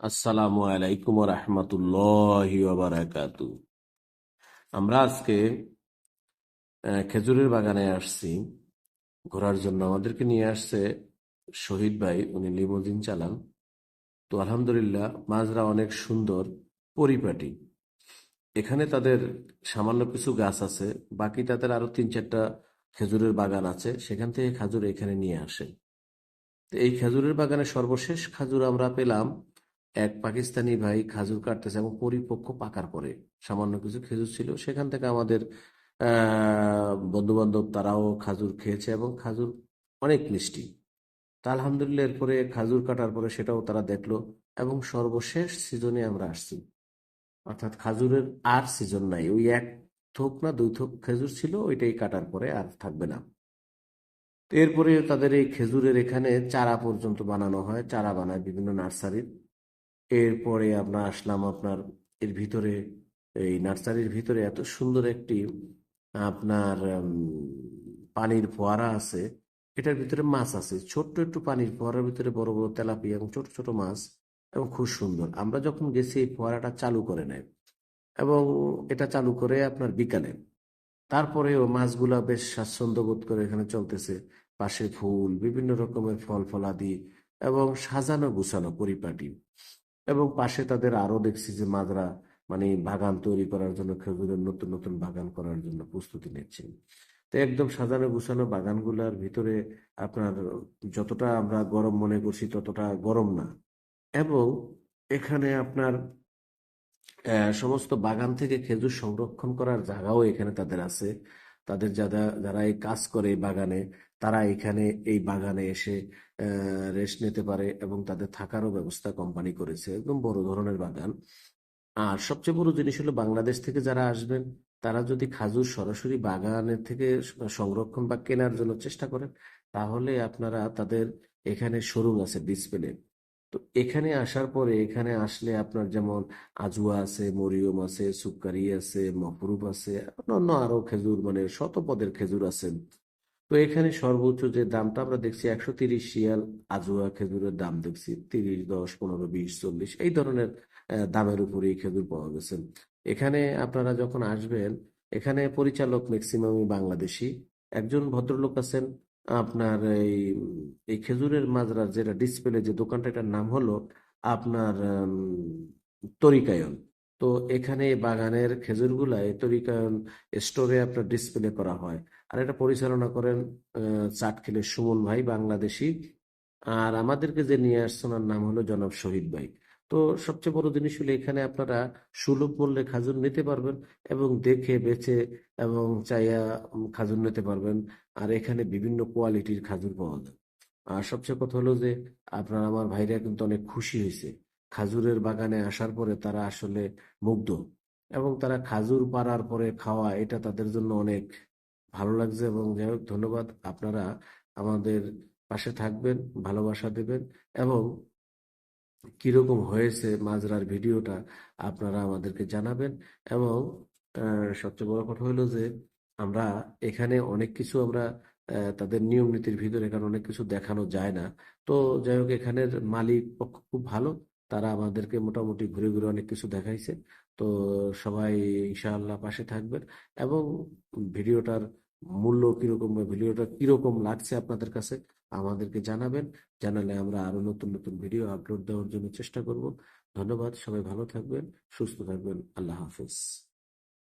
আসসালামু আলাইকুম রহমতুল্লাহ আমরা আজকে খেজুরের বাগানে আসছি। ঘোরার জন্য আমাদেরকে নিয়ে আসছে শহীদ ভাই, উনি লিমোজিন চালান। তো আলহামদুলিল্লাহ মাজরা অনেক সুন্দর, পরিপাটি। এখানে তাদের সামান্য কিছু গাছ আছে, বাকি তাদের আরও তিন চারটা খেজুরের বাগান আছে, সেখান থেকে খাজুর এখানে নিয়ে আসে। এই খেজুরের বাগানে সর্বশেষ খাজুর আমরা পেলাম এক পাকিস্তানি ভাই খাজুর কাটতেছে এবং পরিপক্ক পাকার পরে সামান্য কিছু খেজুর ছিল। সেখান থেকে আমাদের বন্ধু বান্ধব তারাও খাজুর খেয়েছে এবং খাজুর অনেক মিষ্টি। তা আলহামদুলিল্লাহ এরপরে খাজুর কাটার পরে সেটাও তারা দেখল এবং সর্বশেষ সিজনে আমরা আসছি। অর্থাৎ খাজুরের আর সিজন নাই। ওই এক থোক না দুই থোক খেজুর ছিল, ওইটাই কাটার পরে আর থাকবে না। এরপরে তাদের এই খেজুরের এখানে চারা পর্যন্ত বানানো হয়। চারা বানায় বিভিন্ন নার্সারির। এরপরে আমরা আসলাম আপনার, এর ভিতরে, এই নার্সারির ভিতরে। এত সুন্দর একটি আপনার পানির ফোয়ারা আছে। এটার ভিতরে মাছ আছে। ছোট্ট একটু পানির ফোয়ারার ভিতরে বড় বড় তেলাপিয়া এবং ছোট ছোট মাছ এবং খুব সুন্দর। আমরা যখন গেছি, এই ফোয়ারাটা চালু করে নেয় এবং এটা চালু করে আপনার বিকালে। তারপরেও মাছগুলা বেশ স্বাচ্ছন্দ্য বোধ করে এখানে চলতেছে। পাশে ফুল, বিভিন্ন রকমের ফল ফলাদি এবং সাজানো গুছানো পরিপাটি। এবং পাশে তাদের আরও দেখছি যে মাজরা মানে বাগান তৈরি করার জন্য, খেজুরের নতুন নতুন বাগান করার জন্য প্রস্তুতি নিচ্ছেন। তো একদম সাজানো গুছানো বাগানগুলার ভিতরে আপনার যতটা আমরা গরম মনে করছি ততটা গরম না। এবং এখানে আপনার সমস্ত বাগান থেকে খেজুর সংরক্ষণ করার জায়গাও এখানে তাদের আছে। তাদের যারা যারা এই কাজ করে বাগানে তারা এখানে এই বাগানে এসে রেস্ট নিতে পারে এবং তাদের থাকারও ব্যবস্থা কোম্পানি করেছে। একদম বড় ধরনের বাগান। আর সবচেয়ে বড় জিনিস হলো বাংলাদেশ থেকে যারা আসবেন, তারা যদি খাজুর সরাসরি বাগানের থেকে সংরক্ষণ বা কেনার জন্য চেষ্টা করেন, তাহলে আপনারা তাদের এখানে শোরুম আছে ডিসপ্লে তো এখানে আসার পরে এখানে আসলে আপনার যেমন আজুয়া আছে, মরিয়ম আছে, সুক্কারি আছে মফরুব আছে, অন্যান্য আরও খেজুর মানে শত পদের খেজুর আছে। তো এখানে সর্বোচ্চ যে দামটা আমরা দেখছি একশো তিরিশ শিয়াল আজুয়া খেজুরের দাম দেখছি তিরিশ, দশ, পনেরো, বিশ, চল্লিশ। এই ধরনের দামের উপরে এই খেজুর পাওয়া গেছে। এখানে আপনারা যখন আসবেন, এখানে পরিচালক ম্যাক্সিমামই বাংলাদেশি। একজন ভদ্রলোক আছেন, আপনার এই এই খেজুরের মাজরার যেটা ডিসপ্লে, যে দোকানটা, এটার নাম হলো আপনার তরিকায়ন। তো এখানে বাগানের খেজুরগুলা এই তরিকায়ন স্টোরে আপনার ডিসপ্লে করা হয়। আর এটা পরিচালনা করেন চাটখিলে সুমন ভাই, বাংলাদেশি। আর আমাদেরকে যে নিয়ে আসছে, ওনার নাম হলো জনাব শহীদ ভাই। তো সবচেয়ে বড় জিনিস হলো, এখানে আপনারা সুলভ মূল্যে খাজুর নিতে পারবেন এবং দেখে, বেছে এবং চাইয়া খাজুর নিতে পারবেন। আর এখানে বিভিন্ন কোয়ালিটির খাজুর পাওয়া যায়। আর সবচেয়ে কথা হলো যে, আপনার আমার ভাইরা কিন্তু অনেক খুশি হয়েছে। খাজুরের বাগানে আসার পরে তারা আসলে মুগ্ধ এবং তারা খাজুর পাড়ার পরে খাওয়া, এটা তাদের জন্য অনেক ভালো লাগছে এবং যাই হোক, ধন্যবাদ। আপনারা আমাদের পাশে থাকবেন, ভালোবাসা দেবেন এবং কীরকম হয়েছে মাজরার ভিডিওটা আপনারা আমাদেরকে জানাবেন এবং সবচেয়ে বড় কথা হলো যে আমরা এখানে অনেক কিছু আমরা তাদের নিয়ম নীতির ভিতরে এখানে অনেক কিছু দেখানো যায় না। তো যাই হোক, এখানের মালিক পক্ষ খুব ভালো। তারা আমাদেরকে মোটামুটি ঘুরে ঘুরে অনেক কিছু দেখাইছে। তো সবাই ইনশাআল্লাহ পাশে থাকবেন এবং ভিডিওটার মূল্য কীরকম বা ভিডিওটা কীরকম লাগছে আপনাদের কাছে আমাদেরকে জানাবেন। জানালে আমরা আরও নতুন নতুন ভিডিও আপলোড দেওয়ার জন্য চেষ্টা করব। ধন্যবাদ, সবাই ভালো থাকবেন, সুস্থ থাকবেন, আল্লাহ হাফিজ।